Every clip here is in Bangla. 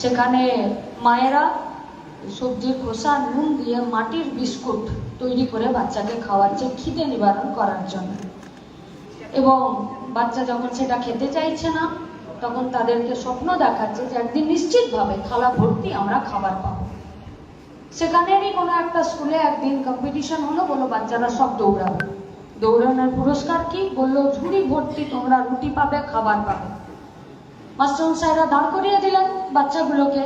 সেখানে মায়েরা সবজির খোসা, নুন দিয়ে মাটির বিস্কুট তৈরি করে বাচ্চাকে খাওয়াচ্ছে, খিদে নিবারণ করার জন্য। এবং বাচ্চা যখন সেটা খেতে চাইছে না, তখন তাদেরকে স্বপ্ন দেখাচ্ছে যে একদিন নিশ্চিতভাবে থালা ভর্তি আমরা খাবার পাবো। সেখানেরই কোনো একটা স্কুলে একদিন কম্পিটিশন হলো, বলল বাচ্চারা সব দৌড়াবে। দৌড়ানোর পুরস্কার কি? বলল, ঝুড়ি ভর্তি তোমরা রুটি পাবে, খাবার পাবে। মাস্টারমশাইরা দাঁড় করিয়ে দিলেন বাচ্চাগুলোকে।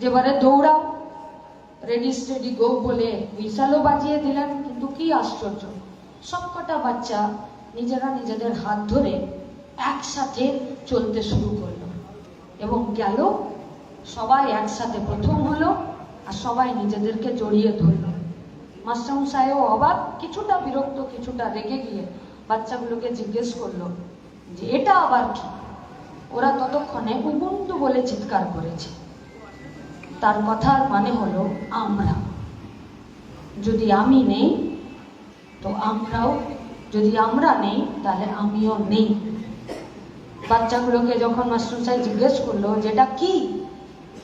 যেবারে দৌড়াও রেডি স্টেডি গো বলে বিশালও বাজিয়ে দিলেন, কিন্তু কি আশ্চর্য, সবকটা বাচ্চা নিজেরা নিজেদের হাত ধরে একসাথে চলতে শুরু করল। এবং গেল, সবাই একসাথে প্রথম হলো আর সবাই নিজেদেরকে জড়িয়ে ধরলো। মাস্টারমশাইও অবাক, কিছুটা বিরক্ত, কিছুটা রেগে গিয়ে বাচ্চাগুলোকে জিজ্ঞেস করল যে, এটা আবার কি? ওরা ততক্ষণে উবুন্টু বলে চিৎকার করেছে। তার কথার মানে হলো আমরা। যদি আমি নেই, তো আমরাও। যদি আমরা নেই, তাহলে আমিও নেই। বাচ্চাগুলোকে যখন মাস্টারমশাই জিজ্ঞেস করল, যেটা কি?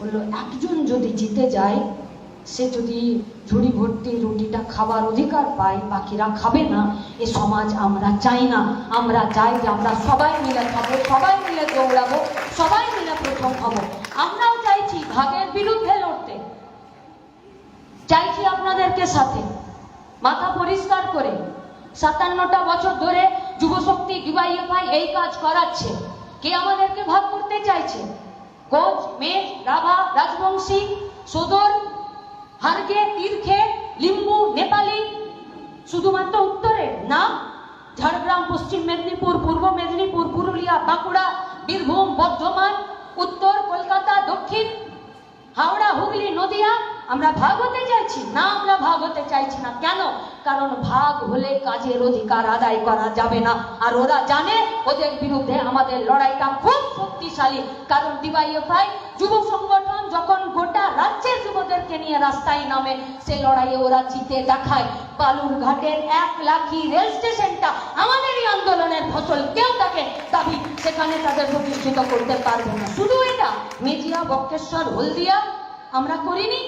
বলল, একজন যদি জিতে যায় সে যদি ঝুড়ি ভর্তি রুটিটা খাবার অধিকার পায়, বাকিরা খাবে না। এ সমাজ আমরা চাই না। আমরা চাই যে আমরা সবাই মিলে খাব, সবাই মিলে দৌড়াবো, সবাই মিলে প্রথম হব। আমরাও চাইছি ভাগের বিরুদ্ধে লড়তে। চাইছি আপনাদেরকে সাথে। মাথা পরিষ্কার করে। সাতান্নটা বছর ধরে যুবশক্তি ডিওয়াইএফআই এই কাজ করাচ্ছে। কে আমাদেরকে ভাগ করতে চাইছে? কোচ মেঘ রাভা, রাজবংশী, সদর হারগে তীর্থে লিম্বু, নেপালি, শুধুমাত্র উত্তরে না, ঝাড়গ্রাম, পশ্চিম মেদিনীপুর, পূর্ব মেদিনীপুর, পুরুলিয়া, বাঁকুড়া, বীরভূম, বর্ধমান, উত্তর কলকাতা, দক্ষিণ, হাওড়া, হুগলি, নদিয়া আমরা ভাগ হতে চাইছি না, আমরা ভাগ হতে চাইছি না। কেন? কারণ ভাগ হলে কাজের অধিকার আদায় করা যাবে না। আর ওরা জানে, ওদের বিরুদ্ধে আমাদের লড়াইটা খুব শক্তিশালী। কারণ ডিওয়াইএফআই যুব সংগঠন যখন গোটা রাজ্যের যুবদেরকে নিয়ে রাস্তায় নামে সে লড়াইয়ে ওরা জিতে দেখায়। বালুরঘাটের এক লাখি রেল স্টেশনটা আমাদেরই আন্দোলনের ফসল। কেউ তাকে দাবি সেখানে তাদের প্রতিষ্ঠিত করতে পারবে না। শুধু এটা মেজিয়া বক্রেশ্বর, হলদিয়া আমরা করিনি।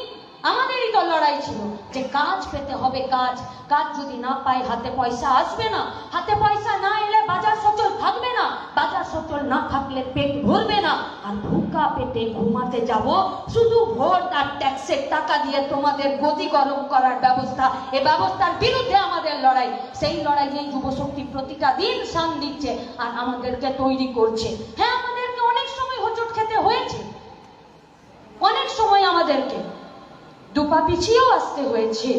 আমাদেরই তো লড়াই ছিল যে কাজ পেতে হবে কাজ। কাজ যদি না পাই হাতে পয়সা আসবে না। হাতে পয়সা না এলে বাজার সচল থাকবে না। বাজার সচল না থাকলে পেট ভরবে না। আর ভুকা পেটে ঘুমাতে যাব, শুধু ভোট আর ট্যাক্সের টাকা দিয়ে তোমাদের গতি গরম করার ব্যবস্থা। এ ব্যবস্থার বিরুদ্ধে আমাদের লড়াই। সেই লড়াইয়ে যুবশক্তি প্রতিটা দিন সান দিচ্ছে আর আমাদেরকে তৈরি করছে। হ্যাঁ আমাদেরকে অনেক সময় হোঁচট খেতে হয়েছে অনেক সময় আমাদেরকে দুপা পিছিয়েও আসতে হয়েছে।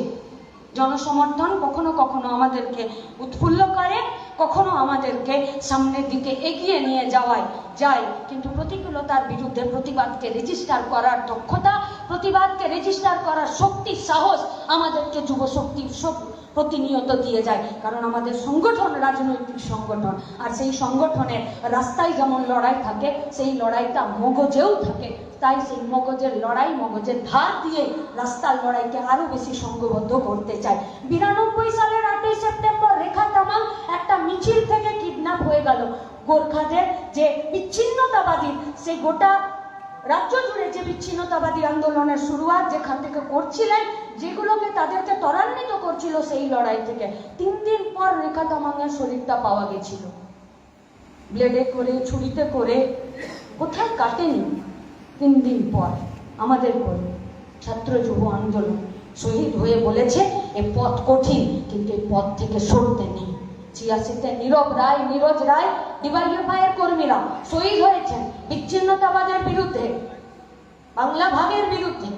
জনসমর্থন কখনো কখনো আমাদেরকে উৎফুল্ল করে, কখনো আমাদেরকে সামনের দিকে এগিয়ে নিয়ে যাওয়ায় যায়। কিন্তু প্রতিকূলতার বিরুদ্ধে প্রতিবাদকে রেজিস্টার করার দক্ষতা, প্রতিবাদকে রেজিস্টার করার শক্তি, সাহস আমাদেরকে যুব শক্তির সব প্রতিনিয়ত দিয়ে যায়। কারণ আমাদের সংগঠন রাজনৈতিক সংগঠন। আর সেই সংগঠনের রাস্তায় যেমন লড়াই থাকে, সেই লড়াইটা মগজেও থাকে। তাই সেই মগজের লড়াই মগজের ধার দিয়ে রাস্তার লড়াইকে আরও বেশি সংঘবদ্ধ করতে চায়। বিরানব্বই সালের আটই সেপ্টেম্বর রেখা তামাং একটা মিছিল থেকে কিডন্যাপ হয়ে গেল। গোর্খাদের যে বিচ্ছিন্নতাবাদী সেই গোটা রাজ্য জুড়ে যে বিচ্ছিন্নতাবাদী আন্দোলনের শুরুয়াত যেখান থেকে করছিলেন যেগুলোকে তাদেরকে ত্বরান্বিত করছিল সেই লড়াই থেকে, তিন দিন পর রেখা তামাংয়ের শরীরটা পাওয়া গেছিল। ব্লেডে করে, ছুরিতে করে, কোথায় কাটেনি? তিন দিন পর আমাদের করে ছাত্র যুব আন্দোলন শহীদ হয়ে বলেছে, এ পথ কঠিন, কিন্তু এই পথ থেকে সরতে নেই। ছিয়াশিতে নীরব রায়, নীরজ রায় ডিওয়াইএফআইয়ের কর্মীরা শহীদ হয়েছেন বিচ্ছিন্নতাবাদের বিরুদ্ধে, বাংলা ভাগের বিরুদ্ধে।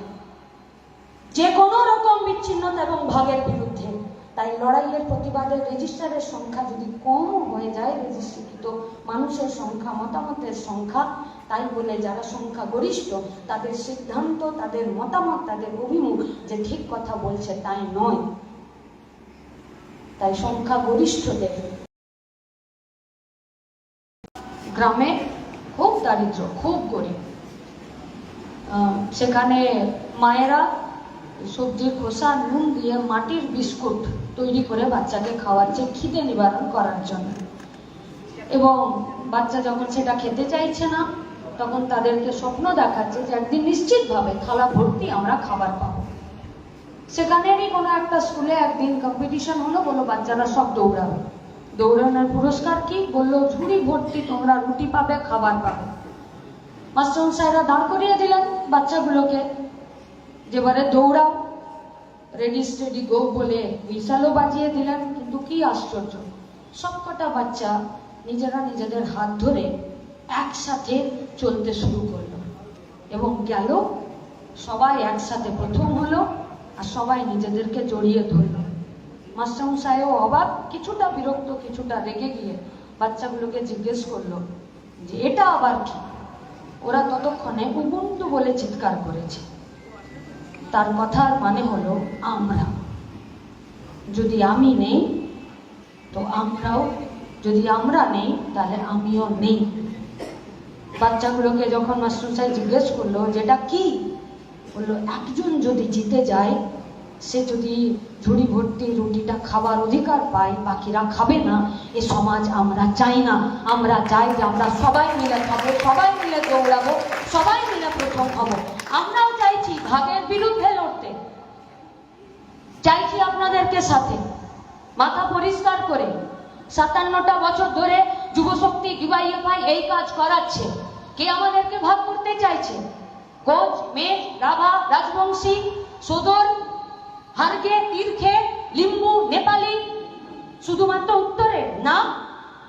যে কোনো রকম বিচ্ছিন্নতা এবং ভাগের বিরুদ্ধে। তাই লড়াইয়ের প্রতিবাদের রেজিস্টারের সংখ্যা যদি কম হয়ে যায়, রেজিস্ট্রিকৃত মানুষের সংখ্যা, মতামতের সংখ্যা, তাই বলে যারা সংখ্যা গরিষ্ঠ তাদের সিদ্ধান্ত, তাদের মতামত, তাদের অভিমুখ যে ঠিক কথা বলছে তাই নয়। তাই সংখ্যা গরিষ্ঠদের গ্রামে খুব দারিদ্র, খুব গরিব। সেখানে মায়েরা সবজির খোসা, নুন দিয়ে মাটির বিস্কুট তৈরি করে বাচ্চাকে খাওয়াচ্ছে, খিদে নিবারণ করার জন্য। এবং বাচ্চা যখন সেটা খেতে চাইছে না, তখন তাদেরকে স্বপ্ন দেখাচ্ছে যে একদিন নিশ্চিতভাবে থালা ভর্তি আমরা খাবার পাবো। সেখানেরই কোনো একটা স্কুলে একদিন কম্পিটিশন হলো, বলল বাচ্চারা সব দৌড়াবে। দৌড়ানোর পুরস্কার কি? বলল, ঝুড়ি ভর্তি তোমরা রুটি পাবে, খাবার পাবে। মাস্টার সাহেবরা দাঁড় করিয়ে দিলেন বাচ্চাগুলোকে। যেবারে দৌড়াও। রেডি স্টেডি গো বলে বিশালও বাজিয়ে দিলেন, কিন্তু কি আশ্চর্য। সবকটা বাচ্চা নিজেরা নিজেদের হাত ধরে একসাথে চলতে শুরু করল। এবং গেল, সবাই একসাথে প্রথম হলো আর সবাই নিজেদেরকে জড়িয়ে ধরলো। মাস্টারমশাইও অবাক, কিছুটা বিরক্ত, কিছুটা রেগে গিয়ে বাচ্চাগুলোকে জিজ্ঞেস করল, যে এটা আবার কি? ওরা ততক্ষণে উবুন্টু বলে চিৎকার করেছে। তার কথার মানে হলো আমরা। যদি আমি নেই, তো আমরাও। যদি আমরা নেই, তাহলে আমিও নেই। বাচ্চাগুলোকে যখন মাস্টারমশাই জিজ্ঞেস করল, যেটা কি? বলল, একজন যদি জিতে যায়, সে যদি ঝুড়ি ভর্তি রুটিটা খাবার অধিকার পায়, বাকিরা খাবে না। এ সমাজ আমরা চাই না। আমরা চাই যে আমরা সবাই মিলে খাব, সবাই মিলে দৌড়াবো, সবাই মিলে প্রথম হব। চাইছি ভাগের বিরুদ্ধে লড়তে। চাইছি আপনাদেরকে সাথে। মাথা পরিষ্কার করে সাতান্নটা বছর ধরে যুবশক্তি ডিওয়াইএফআই এই কাজ করাচ্ছে। কে আমাদেরকে ভাগ করতে চাইছে? কোচ মেঘ রাভা, রাজবংশী, সদর, হারগে তীর্থে লিম্বু, নেপালি, শুধুমাত্র উত্তরে না,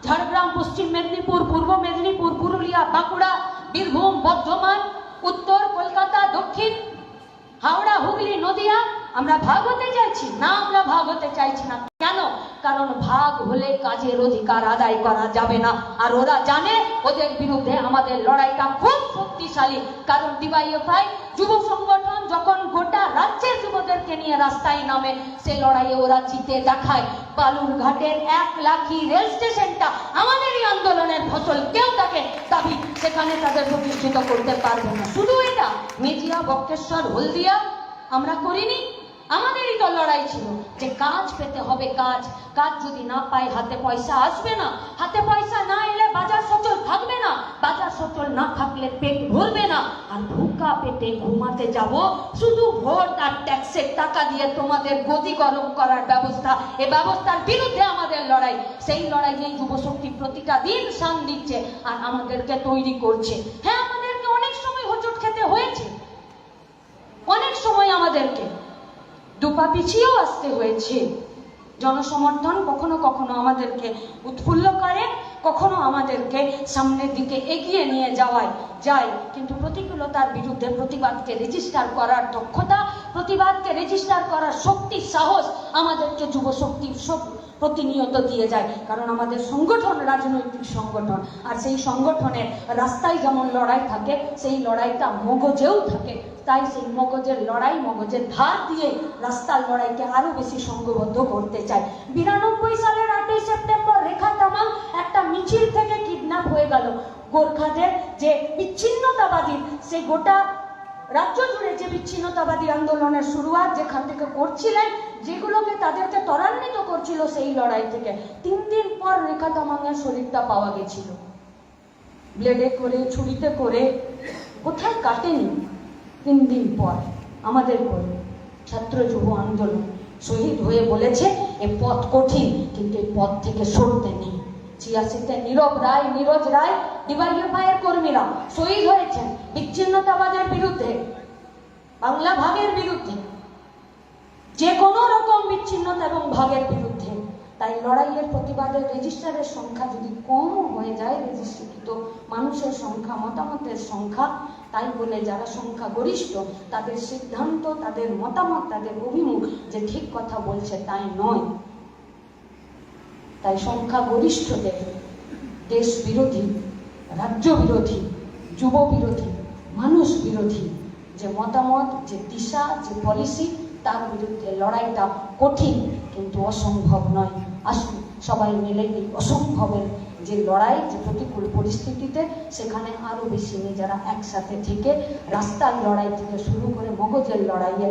ঝাড়গ্রাম, পশ্চিম মেদিনীপুর, পূর্ব মেদিনীপুর, পুরুলিয়া, বাঁকুড়া, বীরভূম, বর্ধমান উত্তর কলকাতা দক্ষিণ হাওড়া হুগলি নদিয়া আমরা ভাগ হতে চাইছি? না, আমরা ভাগ হতে চাইছি না। কেন? কারণ ভাগ হলে কাজের অধিকার আদায় করা যাবে না। আর ওরা জানে, ওদের বিরুদ্ধে আমাদের লড়াইটা খুব শক্তিশালী। কারণ ডিওয়াইএফআই যুব সংগঠন যখন গোটা রাজ্যের যুবদেরকে নিয়ে রাস্তায় নামে, সে লড়াইয়ে ওরা জিতে দেখায়। বালুরঘাটের এক লাখি রেল স্টেশনটা আমাদেরই আন্দোলনের ফসল। কেউ তাকে দাবি সেখানে তাদের প্রতিষ্ঠিত করতে পারবে না। শুধু এটা মেজিয়া বক্রেশ্বর, হলদিয়া আমরা করিনি। আমাদেরই তো লড়াই ছিল যে কাজ পেতে হবে কাজ। কাজ যদি না পাই হাতে পয়সা আসবে না। হাতে পয়সা না এলে বাজার সচল থাকবে না। বাজার সচল না থাকলে পেট ভরবে না। আর ভুকা পেটে ঘুমাতে যাব, শুধু ভোট আর ট্যাক্সের টাকা দিয়ে তোমাদের গদি গরম করার ব্যবস্থা। এ ব্যবস্থার বিরুদ্ধে আমাদের লড়াই। সেই লড়াইয়ে যুবশক্তি প্রতিটা দিন শান দিচ্ছে আর আমাদেরকে তৈরি করছে। হ্যাঁ আমাদেরকে অনেক সময় হোঁচট খেতে হয়েছে। অনেক সময় আমাদেরকে দুপা পিছিয়েও আসতে হয়েছে। জনসমর্থন কখনো কখনো আমাদেরকে উৎফুল্ল করে, কখনো আমাদেরকে সামনের দিকে এগিয়ে নিয়ে যাওয়ায় যায়। কিন্তু প্রতিকূলতার বিরুদ্ধে প্রতিবাদকে রেজিস্টার করার দক্ষতা, প্রতিবাদকে রেজিস্টার করার শক্তি, সাহস আমাদেরকে যুব শক্তি প্রতিনিয়ত দিয়ে যায়। কারণ আমাদের সংগঠন রাজনৈতিক সংগঠন। আর সেই সংগঠনের রাস্তায় যেমন লড়াই থাকে, সেই লড়াইটা মগজেও থাকে। তাই সেই মগজের লড়াই, মগজের ধার দিয়ে রাস্তার লড়াইকে আরও বেশি সংঘবদ্ধ করতে চাই। বিরানব্বই সালের আটই সেপ্টেম্বর রেখা তামাং একটা মিছিল থেকে কিডন্যাপ হয়ে গেল। গোর্খাদের যে বিচ্ছিন্নতাবাদী সেই গোটা রাজ্য জুড়ে যে বিচ্ছিন্নতাবাদী আন্দোলনের শুরুয়াত যেখান থেকে করছিলেন, যেগুলোকে তাদেরকে ত্বরান্বিত করছিল সেই লড়াই থেকে, তিন দিন পর রেখা তামাংয়ের শরীরটা পাওয়া গেছিল। ব্লেডে করে, ছুরিতে করে, কোথায় কাটেনি তিন দিন পর? আমাদের করে ছাত্র যুব আন্দোলন শহীদ হয়ে বলেছে, এ পথ কঠিন, কিন্তু এই পথ থেকে সরতে নেই। ছিয়াশিতে নীরব রায়, নীরজ রায় ডিওয়াইএফআইয়ের কর্মীরা শহীদ হয়েছেন। বিচ্ছিন্নতাবাদের বিরুদ্ধে, বাংলা ভাগের বিরুদ্ধে, যে কোনো রকম বিচ্ছিন্নতা এবং ভাগের বিরুদ্ধে। তাই লড়াইয়ের প্রতিবাদের রেজিস্টারের সংখ্যা যদি কম হয়ে যায়, রেজিস্ট্রিকৃত মানুষের সংখ্যা, মতামতের সংখ্যা, তাই বলে যারা সংখ্যা গরিষ্ঠ তাদের সিদ্ধান্ত, তাদের মতামত, তাদের অভিমুখ যে ঠিক কথা বলছে তাই নয়। তাই সংখ্যা গরিষ্ঠদের দেশ বিরোধী, রাজ্য বিরোধী, যুব বিরোধী, মানুষ বিরোধী যে মতামত, যে দিশা, যে পলিসি তার বিরুদ্ধে লড়াইটা কঠিন কিন্তু অসম্ভব নয়। আসুন সবাই মিলে এই অসম্ভবের যে লড়াই, যে প্রতিকূল পরিস্থিতিতে সেখানে আরও বেশি নিজেরা একসাথে থেকে রাস্তার লড়াই থেকে শুরু করে মগজের লড়াইয়ে